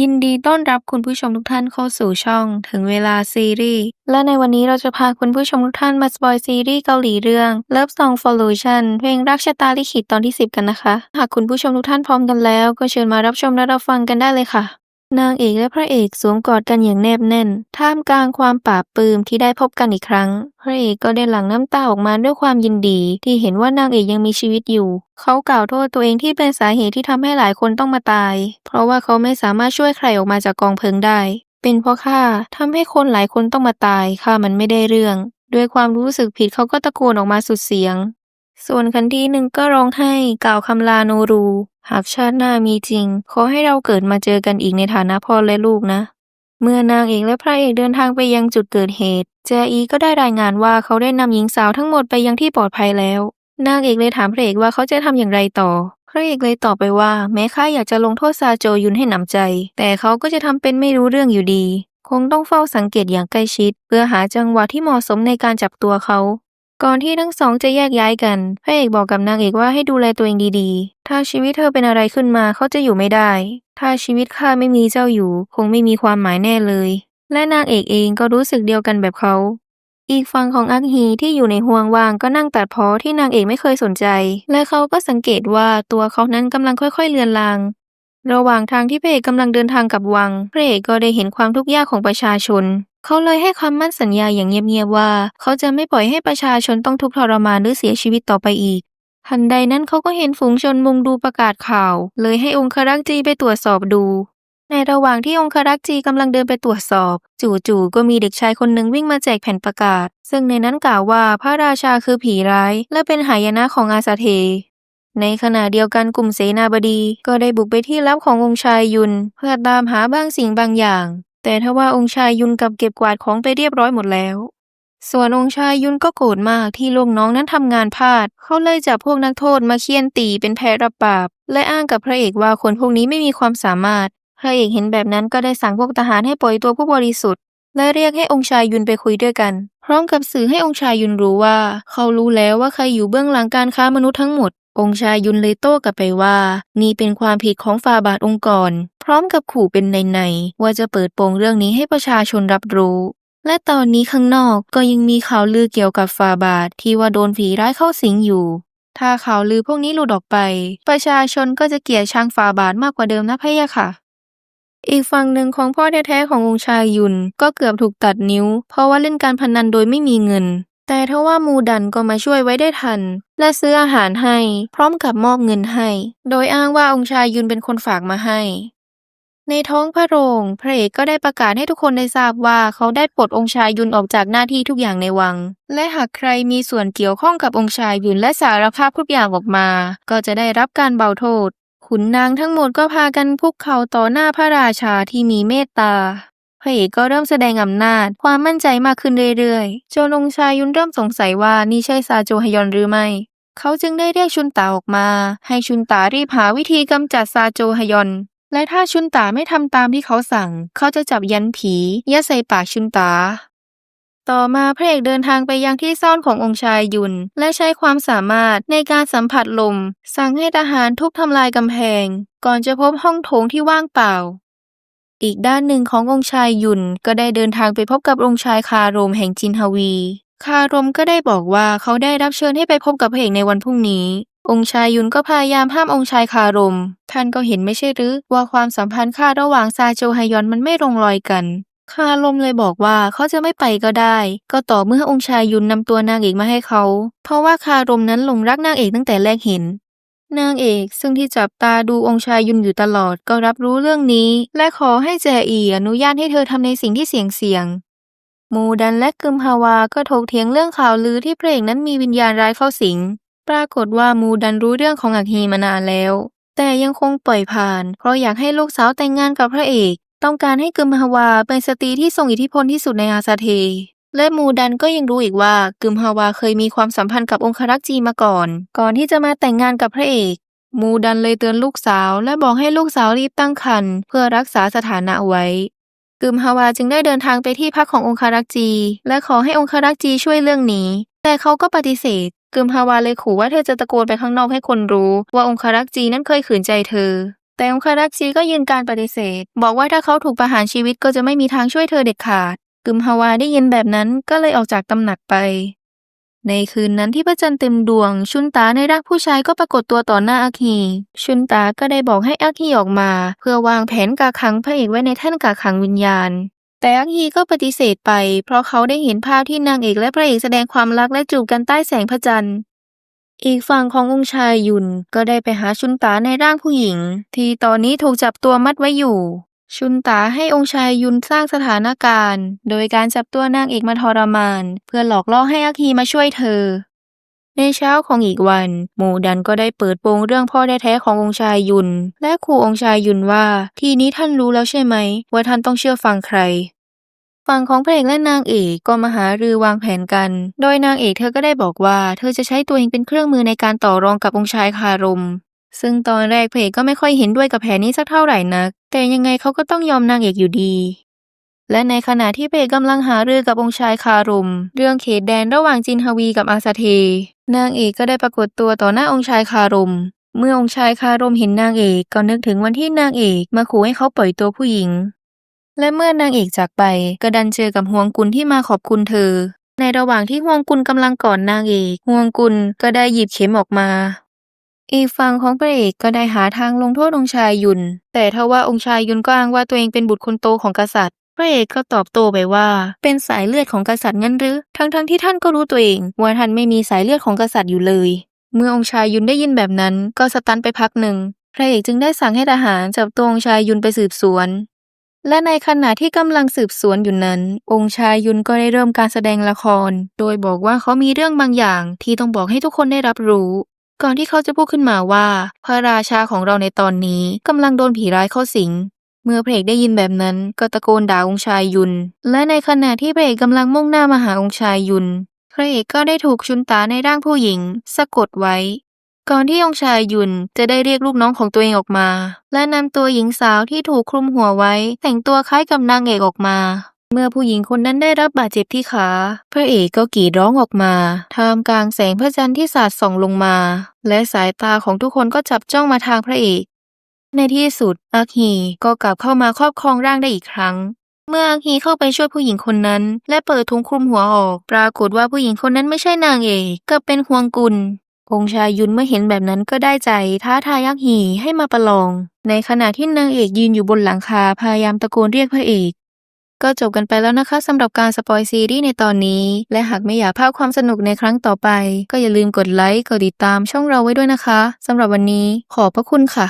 ยินดีต้อนรับคุณผู้ชมทุกท่านเข้าสู่ช่อง ถึงเวลาซีรีส์ และในวันนี้เราจะพาคุณผู้ชมทุกท่านมาสปอยซีรีส์เกาหลีเรื่อง Love Song Evolution เพลงรักชะตาลิขิตตอนที่ 10 กันนะคะ หากคุณผู้ชมทุกท่านพร้อมกันแล้ว ก็เชิญมารับชมและรับฟังกันได้เลยค่ะ นางเอกและพระเอกสวมกอดกันอย่างแนบแน่น ท่ามกลางความปราบปลื้มที่ได้พบกันอีกครั้ง พระเอกก็ได้หลั่งน้ำตาออกมาด้วยความยินดี ที่เห็นว่านางเอกยังมีชีวิตอยู่ เขากล่าวโทษตัวเองที่เป็นสาเหตุที่ทำให้หลายคนต้องมาตาย เพราะว่าเขาไม่สามารถช่วยใครออกมาจากกองเพลิงได้ เป็นเพราะข้าทำให้คนหลายคนต้องมาตายข้ามันไม่ได้เรื่อง ด้วยความรู้สึกผิดเขาก็ตะโกนออกมาสุดเสียง ส่วนคันที่หนึ่งก็ร้องไห้กล่าวคำลาโนรู หากชาติหน้ามีจริง ขอให้เราเกิดมาเจอกันอีกในฐานะพ่อและลูกนะ เมื่อนางเอกและพระเอกเดินทางไปยังจุดเกิดเหตุ แจอีก็ได้รายงานว่าเขาได้นำหญิงสาวทั้งหมดไปยังที่ปลอดภัยแล้ว นางเอกเลยถามพระเอกว่าเขาจะทำอย่างไรต่อ พระเอกเลยตอบไปว่า แม้ข้าอยากจะลงโทษซาโจยุนให้หนำใจ แต่เขาก็จะทำเป็นไม่รู้เรื่องอยู่ดี คงต้องเฝ้าสังเกตอย่างใกล้ชิด เพื่อหาจังหวะที่เหมาะสมในการจับตัวเขา ก่อนที่ทั้งสองจะแยกย้ายกันพระเอกบอกกับนางเอกว่าให้ดูแลตัวเองดีๆ ถ้าชีวิตเธอเป็นอะไรขึ้นมาเขาจะอยู่ไม่ได้ ถ้าชีวิตข้าไม่มีเจ้าอยู่ คงไม่มีความหมายแน่เลย และนางเอกเองก็รู้สึกเดียวกันแบบเขา อีกฝั่งของอักฮีที่อยู่ในห่วงว่างก็นั่งตัดพ้อที่นางเอกไม่เคยสนใจ และเขาก็สังเกตว่าตัวเขานั้นกำลังค่อยๆเลือนลาง ระหว่างทางที่พระเอกกำลังเดินทางกลับวังพระเอกก็ได้เห็นความทุกข์ยากของประชาชน เขาเลยให้คำมั่นสัญญาอย่างเงียบๆว่า เขาจะไม่ปล่อยให้ประชาชนต้องทุกข์ทรมานหรือเสียชีวิตต่อไปอีก ทันใดนั้นเขาก็เห็นฝูงชนมุงดูประกาศข่าว เลยให้องครักษ์จีไปตรวจสอบดู ในระหว่างที่องครักษ์จีกำลังเดินไปตรวจสอบ จู่ๆก็มีเด็กชายคนหนึ่งวิ่งมาแจกแผ่นประกาศ ซึ่งในนั้นกล่าวว่าพระราชาคือผีร้าย และเป็นหายนะของอาซาเทในขณะเดียวกันกลุ่มเสนาบดีก็ได้บุกไปที่ลับขององค์ชายยุน เพื่อตามหาบางสิ่งบางอย่าง แต่ทว่าองค์ชายยุนกับเก็บกวาดของไปเรียบร้อยหมดแล้ว ส่วนองค์ชายยุนก็โกรธมากที่ลูกน้องนั้นทำงานพลาด เขาเลยจับพวกนักโทษมาเคี่ยนตีเป็นแพะรับบาป และอ้างกับพระเอกว่าคนพวกนี้ไม่มีความสามารถ พระเอกเห็นแบบนั้นก็ได้สั่งพวกทหารให้ปล่อยตัวผู้บริสุทธิ์ และเรียกให้องค์ชายยุนไปคุยด้วยกัน พร้อมกับสื่อให้องค์ชายยุนรู้ว่า เขารู้แล้วว่าใครอยู่เบื้องหลังการค้ามนุษย์ทั้งหมดองค์ชายยุนเลยโต้กลับไปว่า นี่เป็นความผิดของฟาบาทองค์กร พร้อมกับขู่เป็นในๆว่าจะเปิดโปงเรื่องนี้ให้ประชาชนรับรู้ และตอนนี้ข้างนอกก็ยังมีข่าวลือเกี่ยวกับฟาบาทที่ว่าโดนผีร้ายเข้าสิงอยู่ ถ้าข่าวลือพวกนี้หลุดออกไป ประชาชนก็จะเกลียดชังฟาบาทมากกว่าเดิมนะพะยะค่ะ อีกฝั่งหนึ่งของพ่อแท้ๆขององค์ชายยุนก็เกือบถูกตัดนิ้ว เพราะว่าเล่นการพนันโดยไม่มีเงิน แต่ทว่ามูดันก็มาช่วยไว้ได้ทัน และซื้ออาหารให้ พร้อมกับมอบเงินให้ โดยอ้างว่าองค์ชายยุนเป็นคนฝากมาให้ ในท้องพระโรงพระเอกก็ได้ประกาศให้ทุกคนได้ทราบว่าเขาได้ปลดองค์ชายยุนออกจากหน้าที่ทุกอย่างในวัง และหากใครมีส่วนเกี่ยวข้องกับองค์ชายยุนและสารภาพทุกอย่างออกมา ก็จะได้รับการเบาโทษ ขุนนางทั้งหมดก็พากันพุกเข่าต่อหน้าพระราชาที่มีเมตตาพระเอกก็เริ่มแสดงอำนาจความมั่นใจมากขึ้นเรื่อยๆจนองค์ชายยุนเริ่มสงสัยว่านี่ใช่ซาโจฮยอนหรือไม่เขาจึงได้เรียกชุนตาออกมา ให้ชุนตารีบหาวิธีกำจัดซาโจฮยอน และถ้าชุนตาไม่ทำตามที่เขาสั่ง เขาจะจับยันผียัดใส่ปากชุนตา ต่อมาพระเอกเดินทางไปยังที่ซ่อนขององค์ชายยุน และใช้ความสามารถในการสัมผัสลม สั่งให้ทหารทุบทำลายกำแพง ก่อนจะพบห้องโถงที่ว่างเปล่า อีกด้านหนึ่งขององค์ชายยุนก็ได้เดินทางไปพบกับองค์ชายคารมแห่งจินฮวี คารมก็ได้บอกว่าเขาได้รับเชิญให้ไปพบกับพระเอกในวันพรุ่งนี้ องค์ชายยุนก็พยายามห้ามองค์ชายคารม ท่านก็เห็นไม่ใช่หรือว่าความสัมพันธ์ข้าระหว่างซาโจฮยอนมันไม่ลงรอยกันคารมเลยบอกว่าเขาจะไม่ไปก็ได้ ก็ต่อเมื่อองค์ชายยุนนำตัวนางเอกมาให้เขา เพราะว่าคารมนั้นหลงรักนางเอกตั้งแต่แรกเห็น นางเอกซึ่งที่จับตาดูองค์ชายยุนอยู่ตลอดก็รับรู้เรื่องนี้ และขอให้แจอีอนุญาตให้เธอทำในสิ่งที่เสี่ยงเสี่ยงๆมูดันและกึมฮาวาก็ถกเถียงเรื่องข่าวลือที่พระเอกนั้นมีวิญญาณร้ายเข้าสิง ปรากฏว่ามูดันรู้เรื่องของอักฮีมานานแล้ว แต่ยังคงปล่อยผ่าน เพราะอยากให้ลูกสาวแต่งงานกับพระเอก ต้องการให้กึมฮาวาเป็นสตรีที่ทรงอิทธิพลที่สุดในอาซาเท และมูดันก็ยังรู้อีกว่ากึมฮาวาเคยมีความสัมพันธ์กับองครักษ์จีมาก่อน ก่อนที่จะมาแต่งงานกับพระเอก มูดันเลยเตือนลูกสาว และบอกให้ลูกสาวรีบตั้งครรภ์เพื่อรักษาสถานะไว้กึมฮาวาจึงได้เดินทางไปที่พักขององครักษ์จี และขอให้องครักษ์จีช่วยเรื่องนี้ แต่เขาก็ปฏิเสธ กึมฮาวาเลยขู่ว่าเธอจะตะโกนไปข้างนอกให้คนรู้ ว่าองครักษ์จีนั้นเคยขืนใจเธอ แต่องคารักษ์จีก็ยืนการปฏิเสธ บอกว่าถ้าเขาถูกประหารชีวิตก็จะไม่มีทางช่วยเธอเด็ดขาดกึมฮาวาได้ยินแบบนั้นก็เลยออกจากตำหนักไป ในคืนนั้นที่พระจันทร์เต็มดวง ชุนตาในร่างผู้ชายก็ปรากฏตัวต่อหน้าอาคีชุนตาก็ได้บอกให้อาคีออกมา เพื่อวางแผนกาขังพระเอกไว้ในแท่นกาขังวิญญาณ แต่อาคีก็ปฏิเสธไป เพราะเขาได้เห็นภาพที่นางเอกและพระเอกแสดงความรักและจูบกันใต้แสงพระจันทร์อีกฝั่งขององค์ชายยุนก็ได้ไปหาชุนตาในร่างผู้หญิง ที่ตอนนี้ถูกจับตัวมัดไว้อยู่ ชุนตาให้องค์ชายยุนสร้างสถานการณ์ โดยการจับตัวนางเอกมาทรมาน เพื่อหลอกล่อให้อาคีมาช่วยเธอ ในเช้าของอีกวันหมู่ดันก็ได้เปิดโปงเรื่องพ่อแท้ๆขององค์ชายยุน และขู่องค์ชายยุนว่า ทีนี้ท่านรู้แล้วใช่ไหม ว่าท่านต้องเชื่อฟังใคร ฝั่งของพระเอกและนางเอกก็มาหารือวางแผนกัน โดยนางเอกเธอก็ได้บอกว่า เธอจะใช้ตัวเองเป็นเครื่องมือในการต่อรองกับองค์ชายคารม ซึ่งตอนแรกพระเอกก็ไม่ค่อยเห็นด้วยกับแผนนี้สักเท่าไหร่นัก แต่ยังไงเขาก็ต้องยอมนางเอกอยู่ดี และในขณะที่พระเอกกำลังหารือกับองค์ชายคารม เรื่องเขตแดนระหว่างจินฮวีกับอาซาเท นางเอกก็ได้ปรากฏตัวต่อหน้าองค์ชายคารม เมื่อองค์ชายคารมเห็นนางเอกก็นึกถึงวันที่นางเอกมาขู่ให้เขาปล่อยตัวผู้หญิง และเมื่อนางเอกจากไปก็ดันเจอกับฮวงกุลที่มาขอบคุณเธอ ในระหว่างที่ฮวงกุลกำลังกอดนางเอกฮวงกุลก็ได้หยิบเข็มออกมา อีกฝั่งของพระเอกก็ได้หาทางลงโทษองค์ชายยุน แต่ทว่าองค์ชายยุนก็อ้างว่าตัวเองเป็นบุตรคนโตของกษัตริย์ พระเอกก็ตอบโต้ไปว่า เป็นสายเลือดของกษัตริย์งั้นหรือ ทั้งๆที่ท่านก็รู้ตัวเองว่าท่านไม่มีสายเลือดของกษัตริย์อยู่เลย เมื่อองค์ชายยุนได้ยินแบบนั้น ก็สตันไปพักหนึ่งพระเอกจึงได้สั่งให้ทหารจับตัวองค์ชายยุนไปสืบสวน และในขณะที่กำลังสืบสวนอยู่นั้น องค์ชายยุนก็ได้เริ่มการแสดงละคร โดยบอกว่าเขามีเรื่องบางอย่างที่ต้องบอกให้ทุกคนได้รับรู้ ก่อนที่เขาจะพูดขึ้นมาว่า พระราชาของเราในตอนนี้กำลังโดนผีร้ายเข้าสิง เมื่อพระเอกได้ยินแบบนั้นก็ตะโกนด่าองค์ชายยุน และในขณะที่พระเอกกำลังมุ่งหน้ามาหาองค์ชายยุน พระเอกก็ได้ถูกชุนตาในร่างผู้หญิง สะกดไว้ ก่อนที่องชายยุนจะได้เรียกลูกน้องของตัวเองออกมา และนำตัวหญิงสาวที่ถูกคลุมหัวไว้ แต่งตัวคล้ายกับนางเอกออกมา เมื่อผู้หญิงคนนั้นได้รับบาดเจ็บที่ขา พระเอกก็กรีดร้องออกมาท่ามกลางแสงพระจันทร์ที่สาดส่องลงมา และสายตาของทุกคนก็จับจ้องมาทางพระเอก ในที่สุดอาคีก็กลับเข้ามาครอบครองร่างได้อีกครั้งเมื่ออาคีเข้าไปช่วยผู้หญิงคนนั้น และเปิดถุงคลุมหัวออก ปรากฏว่าผู้หญิงคนนั้นไม่ใช่นางเอกกลับเป็นฮวงกุล องค์ชายยุนเมื่อเห็นแบบนั้นก็ได้ใจท้าทายยักษ์หีให้มาประลอง ในขณะที่นางเอกยืนอยู่บนหลังคาพยายามตะโกนเรียกพระเอก ก็จบกันไปแล้วนะคะสำหรับการสปอยซีรีส์ในตอนนี้ และหากไม่อยากพลาดความสนุกในครั้งต่อไป ก็อย่าลืมกดไลค์กดติดตามช่องเราไว้ด้วยนะคะสำหรับวันนี้ขอบพระคุณค่ะ